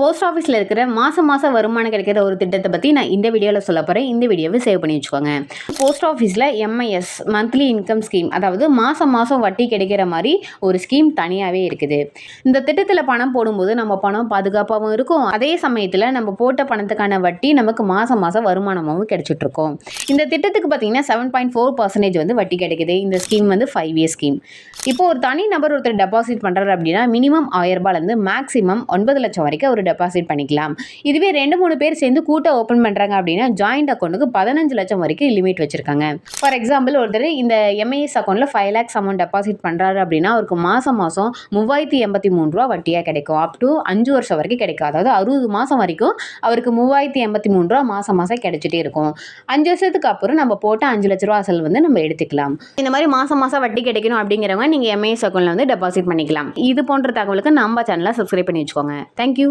Post ஆஃபீஸில் இருக்கிற மாதம் மாதம் வருமானம் கிடைக்கிற ஒரு திட்டத்தை பற்றி நான் இந்த வீடியோவில் சொல்ல போகிறேன் இந்த வீடியோவை சேவ் பண்ணி வச்சுக்கோங்க. போஸ்ட் ஆஃபீஸில் எம்ஐஎஸ் மந்த்லி இன்கம் ஸ்கீம் அதாவது மாதம் மாதம் வட்டி கிடைக்கிற மாதிரி ஒரு ஸ்கீம் தனியாகவே இருக்குது. இந்த திட்டத்தில் பணம் போடும்போது நம்ம பணம் பாதுகாப்பாகவும் இருக்கும். அதே சமயத்தில் நம்ம போட்ட பணத்துக்கான வட்டி நமக்கு மாதம் மாதம் வருமானமாகவும் கிடைச்சிட்ருக்கோம். இந்த திட்டத்துக்கு பார்த்தீங்கன்னா செவன் பாயிண்ட் ஃபோர் பர்சன்டேஜ் வந்து வட்டி கிடைக்குது. இந்த ஸ்கீம் வந்து ஃபைவ் இயர் ஸ்கீம் இப்போ ஒரு தனி நபர் ஒருத்தர் டெபாசிட் பண்ணுறாரு அப்படின்னா மினிமம் ஆயிரம் ரூபாயிலேருந்து மேக்ஸிமம் ஒன்பது லட்சம் வரைக்கும் அவர் டெபாசிட் பண்ணிக்கலாம். இதுவே ரெண்டு மூணு பேர் சேர்ந்து கூட்டை ஓப்பன் பண்ணுறாங்க அப்படின்னா ஜாயிண்ட் அக்கௌண்ட்டுக்கு பதினஞ்சு லட்சம் வரைக்கும் லிமிட் வச்சுருக்காங்க. ஃபார் எக்ஸாம்பிள் ஒருத்தர் இந்த எம்ஐஎஸ் அக்கௌண்ட்டில் ஃபைவ் லேக்ஸ் அமௌண்ட் டெபாசிட் பண்ணுறாரு அப்படின்னா அவருக்கு மாதம் மாதம் மூவாயிரத்தி எண்பத்தி மூணு ரூபா வட்டியாக கிடைக்கும். அப் டு அஞ்சு வருஷம் வரைக்கும் கிடைக்கும். அதாவது அறுபது மாதம் வரைக்கும் அவருக்கு மூவாயிரத்தி எண்பத்தி மூணு ரூபா மாதம் மாதம் கிடைச்சிட்டே இருக்கும். அஞ்சு வருஷத்துக்கு அப்புறம் நம்ம போட்ட அஞ்சு லட்ச ரூபா அசல் வந்து நம்ம எடுத்துக்கலாம். இந்த மாதிரி மாதம் மாதம் வட்டி கிடைக்கணும் அப்படிங்கிறவங்க நீங்கள் எம்ஐஎஸ் அக்கௌண்ட்டில் வந்து டெபாசிட் பண்ணிக்கலாம். இது போன்ற தகவலுக்கு நம்ம சேனலை சப்ஸ்கிரைப் பண்ணி வச்சுக்கோங்க. தேங்க்யூ